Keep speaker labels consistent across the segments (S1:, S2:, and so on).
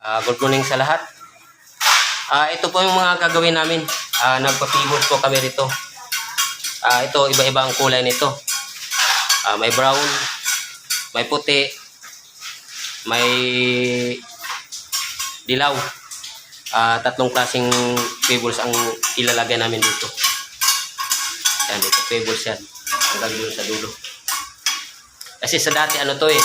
S1: Ah, good morning sa lahat. Ah, ito po yung mga gagawin namin. Ah, nagpa-pivot po kami rito. Ah, ito iba-iba ang kulay nito. Ah, may brown, may puti, may dilaw. Ah, tatlong klaseng pebbles ang ilalagay namin dito. Yan dito, pebbles yan. Hanggang dun sa dulo. Kasi sa dati ano to eh,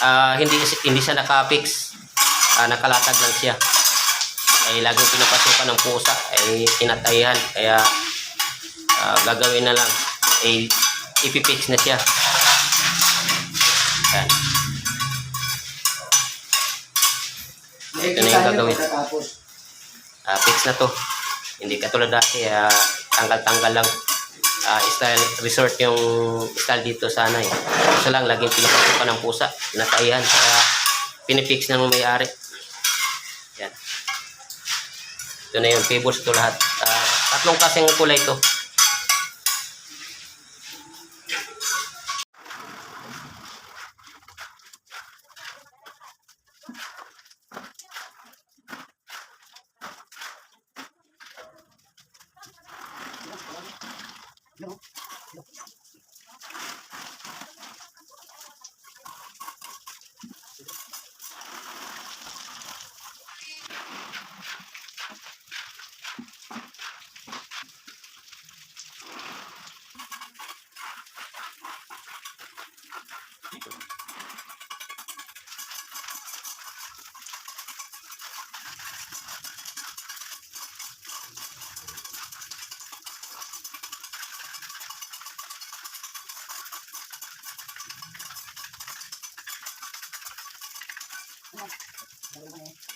S1: ah, hindi hindi siya naka-fix. Ah, nakalatag lang siya. Ay laging pinapasukan ng pusa ay tinatayan kaya ah, gagawin na lang ay ipipix na siya. Yan. Ito na yung gagawin. Ah, fix na to. Hindi katulad dati, ah, tanggal-tanggal lang. Ah, style resort yung style dito sana eh. Gusto lang, laging pinapasukan ng pusa. Pinatayan. Kaya pinipix na ng may-ari. Ito na yung pebbles ito lahat. Uh, tatlong kasing kulay ito. No. no. Ano? Ano mo. Dalawa.